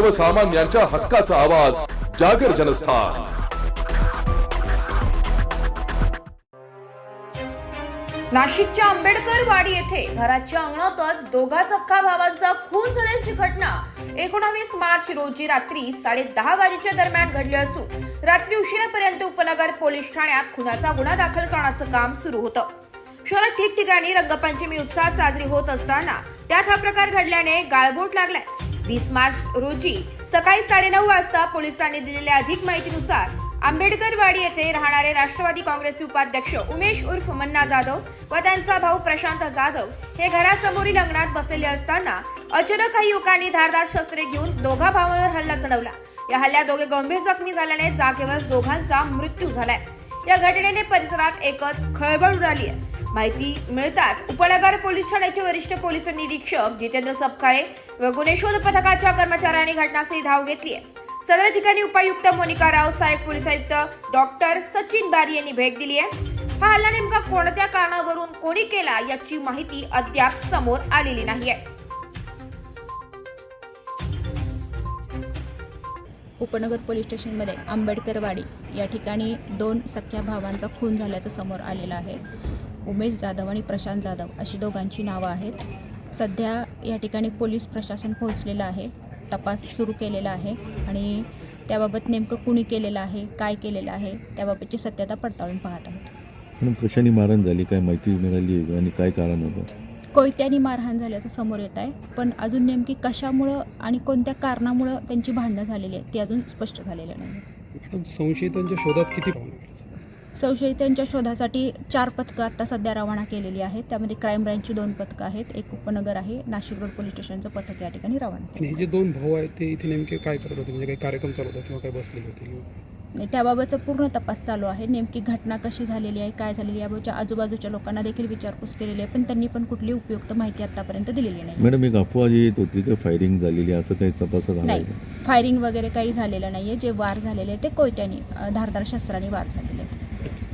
सर्वसामान्यांच्या हक्काचा आवाज जागर जनस्थान. नाशिकच्या आंबेडकर वाडी येथे घराच्या अंगणातच दोघा सख्खा भावांचा खून झाल्याची घटना एकोणावीस मार्च रोजी रात्री साडे दहा वाजेच्या दरम्यान घडली असून रात्री उशिरापर्यंत उपनगर पोलीस ठाण्यात खुनाचा गुन्हा दाखल करण्याचं काम सुरू होतं. शहरात ठिकठिकाणी रंगपंचमी उत्साह साजरी होत असताना त्यात हा प्रकार घडल्याने गाळबोट लागलाय. वीस मार्च रोजी सकाळी साडेनऊ वाजता पोलिसांनी दिलेल्या अधिक माहितीनुसार आंबेडकरवाडी येथे राहणारे राष्ट्रवादी काँग्रेसचे उपाध्यक्ष उमेश उर्फ मन्ना जाधव व त्यांचा भाऊ प्रशांत जाधव हे घरासमोरील अंगणात बसलेले असताना अचानक काही युवकांनी धारदार शस्त्रे घेऊन दोघा भावांवर हल्ला चढवला. या हल्ल्यात दोघे गंभीर जखमी झाल्याने जागेवर दोघांचा मृत्यू झालाय. या घटनेने परिसरात एकच खळबळ उडाली आहे. माहिती मिळताच उपनगर पोलीस ठाण्याचे वरिष्ठ पोलीस निरीक्षक जितेंद्र सपकाळे व गुन्हे शोध पथकाच्या कर्मचाऱ्यांनी घटनास्थळी धाव घेतली आहे. सदर ठिकाणी उपायुक्त मोनिका राऊत सहाय्यक पोलीस आयुक्त डॉक्टर सचिन बारी यांनी भेट दिली आहे. हा हल्ला नेमका कोणत्या कारणावरून कोणी केला याची माहिती अद्याप समोर आलेली नाही आहे उपनगर पोलीस स्टेशनमध्ये आंबेडकरवाडी या ठिकाणी दोन सख्या भावांचा खून झाल्याचं समोर आलेलं आहे. उमेश जाधव आणि प्रशांत जाधव अशी दोघांची नावं आहेत. सध्या या ठिकाणी पोलीस प्रशासन पोहोचलेलं आहे. तपास सुरू केलेला आहे आणि त्याबाबत नेमकं कुणी केलेलं आहे काय केलेलं आहे त्याबाबतची सत्यता पडताळून पाहत आहोत. म्हणून कशाने मारहाण झाली काय माहिती मिळाली आणि काय कारण होतं? कोयत्यानी मारहाण झाल्याचं समोर येत आहे. पण अजून नेमकी कशामुळं आणि कोणत्या कारणामुळं त्यांची भांडणं झालेली आहेत ते अजून स्पष्ट झालेलं नाही. संशयितांच्या शोधात किती संशयितांच्या शोधासाठी चार पथकं आत्ता सध्या रवाना केलेली आहेत. त्यामध्ये क्राईम ब्रँचची दोन पथकं आहेत. एक उपनगर आहे. नाशिक रोड पोलीस स्टेशनचं पथक या ठिकाणी रवाना हे जे दोन भाऊ आहेत ते इथे नेमके काय करत होते? म्हणजे काही कार्यक्रम चालू होता किंवा काही बसलेले होते? केलं त्याबाबतचा पूर्ण तपास चालू आहे. नेमकी घटना कशी झालेली आहे काय झालेली आहे याबाबतच्या आजूबाजूच्या लोकांना देखील विचारपूस केलेली आहे पण त्यांनी पण कुठली उपयुक्त माहिती आतापर्यंत दिलेली नाही. मॅडम एक अफवा जी येत होती की फायरिंग झालेली आहे, असं काही आहे नाही? फायरिंग वगैरे काही झालेलं नाही आहे जे वार झालेले ते कोयत्यानी धारदार शस्त्राने वार झालेले आहेत.